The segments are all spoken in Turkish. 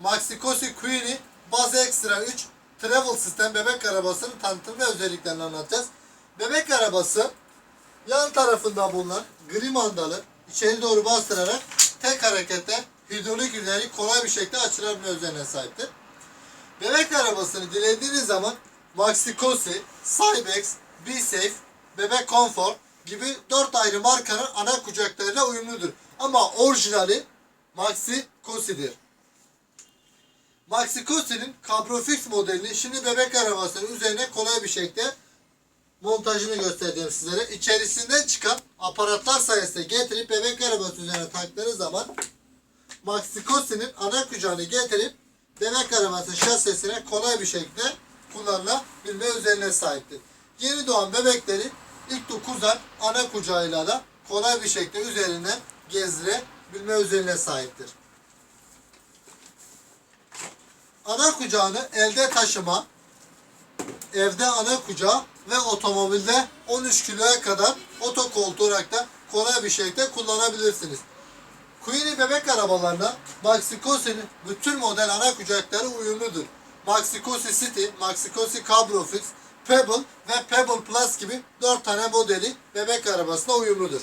Maxi Cosi Queenie Baz Extra 3 Travel Sistem bebek arabasının tanıtım ve özelliklerini anlatacağız. Bebek arabası yan tarafında bulunan gri mandalı içeri doğru bastırarak tek harekette hidrolik üzeri kolay bir şekilde açılabilme özelliğine sahiptir. Bebek arabasını dilediğiniz zaman Maxi Cosi, Cybex, B-Safe, Bebek Comfort gibi 4 ayrı markanın ana kucaklarıyla uyumludur. Ama orijinali Maxi Cosi'dir. Maxi Cosi'nin Cabrofix modelini şimdi bebek arabasının üzerine kolay bir şekilde montajını göstereceğim sizlere. İçerisinden çıkan aparatlar sayesinde getirip bebek arabası üzerine taktığınız zaman Maxi Cosi'nin ana kucağını getirip bebek arabası şasisine kolay bir şekilde kullanılabilme özelliğine sahiptir. Yeni doğan bebekleri ilk 9 ay ana kucağıyla da kolay bir şekilde üzerinden gezdirebilme özelliğine sahiptir. Ana kucağını elde taşıma, evde ana kucağı ve otomobilde 13 kiloya kadar otokoltuğu olarak da kolay bir şekilde kullanabilirsiniz. Queenie bebek arabalarına Maxi Cosi'nin bütün model ana kucakları uyumludur. Maxi Cosi City, Maxi Cosi Cabrofix, Pebble ve Pebble Plus gibi 4 tane modeli bebek arabasına uyumludur.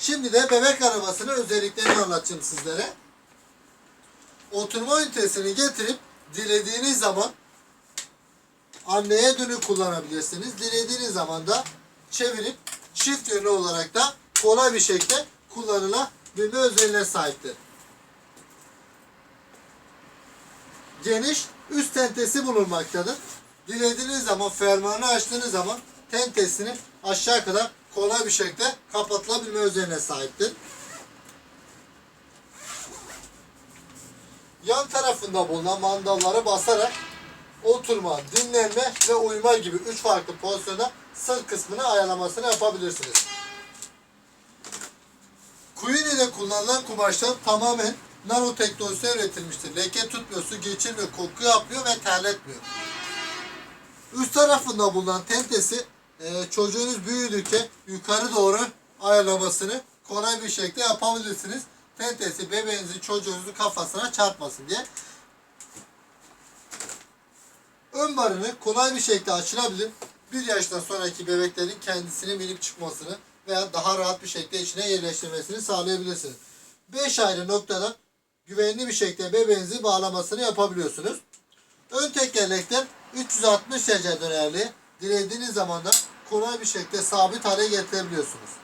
Şimdi de bebek arabasının özelliklerini anlatacağım sizlere. Oturma ünitesini getirip dilediğiniz zaman anneye dönük kullanabilirsiniz. Dilediğiniz zaman da çevirip çift yönlü olarak da kolay bir şekilde kullanılabilme özelliğine sahiptir. Geniş üst tentesi bulunmaktadır. Dilediğiniz zaman fermuarını açtığınız zaman tentesini aşağı kadar kolay bir şekilde kapatılabilme özelliğine sahiptir. Yan tarafında bulunan mandalları basarak oturma, dinlenme ve uyuma gibi üç farklı pozisyonda sırt kısmını ayarlamasını yapabilirsiniz. Queenie'de kullanılan kumaşlar tamamen nanoteknolojisi üretilmiştir. Leke tutmuyor, su geçirmiyor, koku yapmıyor ve terletmiyor. Üst tarafında bulunan tentesi e, çocuğunuz büyüdükçe yukarı doğru ayarlamasını kolay bir şekilde yapabilirsiniz. Tentesi bebeğinizin çocuğunuzun kafasına çarpmasın diye. Ön barını kolay bir şekilde açılabilir. Bir yaştan sonraki bebeklerin kendisine binip çıkmasını veya daha rahat bir şekilde içine yerleştirmesini sağlayabilirsiniz. 5 ayrı noktadan güvenli bir şekilde bebeğinizi bağlamasını yapabiliyorsunuz. Ön tekerlekler 360 derece dönerli. Dilediğiniz zaman da kolay bir şekilde sabit hale getirebiliyorsunuz.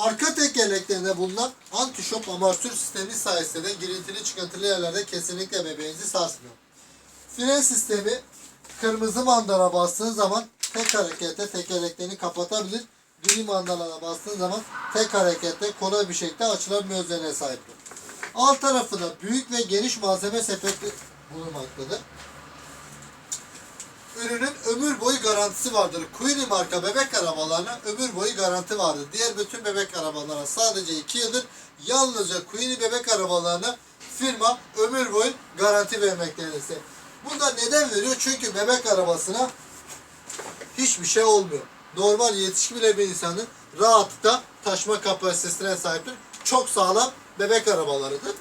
Arka tekerleklerinde bulunan anti-shock amortisör sistemi sayesinde de girintili çıkıntılı yerlerde kesinlikle bebeğinizi sarsmıyor. Fren sistemi kırmızı mandala bastığın zaman tek harekette tekerleklerini kapatabilir. Gri mandalana bastığın zaman tek harekette kolay bir şekilde açılabilme özelliğine sahiptir. Alt tarafında büyük ve geniş malzeme sepeti bulunmaktadır. Ürünün ömür boyu garantisi vardır. Queenie marka bebek arabalarına ömür boyu garanti vardır. Diğer bütün bebek arabalarına sadece 2 yıldır. Yalnızca Queenie bebek arabalarına firma ömür boyu garanti vermektedir. Bunda neden veriyor? Çünkü bebek arabasına hiçbir şey olmuyor. Normal yetişkin bile bir insanın rahatlıkla taşıma kapasitesine sahiptir. Çok sağlam bebek arabalarıdır.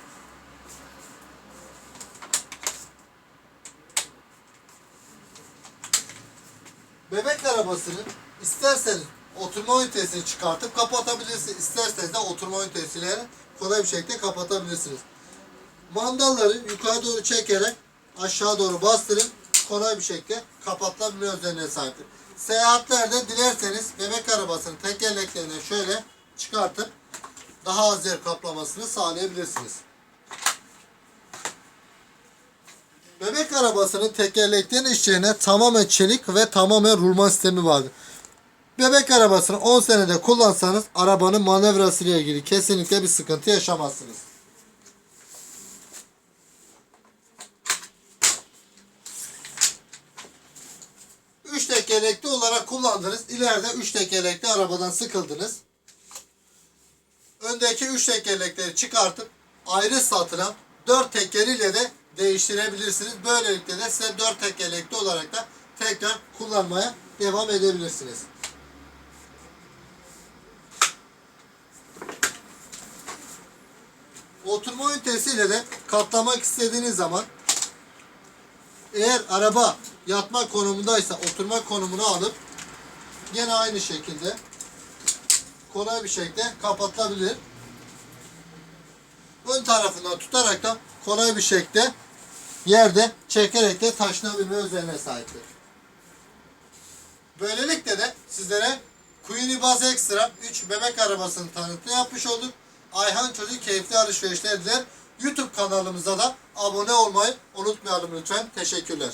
Bebek arabasını isterseniz oturma ünitesini çıkartıp kapatabilirsiniz. İsterseniz de oturma ünitesiyle kolay bir şekilde kapatabilirsiniz. Mandalları yukarı doğru çekerek aşağı doğru bastırın. Kolay bir şekilde kapatılabilme özelliğine sahiptir. Seyahatlerde dilerseniz bebek arabasının tekerleklerini şöyle çıkartıp daha az yer kaplamasını sağlayabilirsiniz. Bebek arabasının tekerleklerin içlerine tamamen çelik ve tamamen rulman sistemi vardır. Bebek arabasını 10 senede kullansanız arabanın manevrası ile ilgili kesinlikle bir sıkıntı yaşamazsınız. Üç tekerlekli olarak kullandınız. İleride üç tekerlekli arabadan sıkıldınız. Öndeki üç tekerlekleri çıkartıp ayrı satılan dört tekeriyle de değiştirebilirsiniz. Böylelikle de size dört tekerlekli olarak da tekrar kullanmaya devam edebilirsiniz. Oturma ünitesiyle de katlamak istediğiniz zaman eğer araba yatma konumundaysa oturma konumunu alıp yine aynı şekilde kolay bir şekilde kapatılabilir. Ön tarafından tutarak da kolay bir şekilde yerde çekerek de taşınabilme özelliğine sahiptir. Böylelikle de sizlere Queenie Buzz Extra 3 bebek arabasının tanıtımı yapmış olduk. Ayhan Çocuk keyifli alışverişler diler. YouTube kanalımıza da abone olmayı unutmayalım lütfen. Teşekkürler.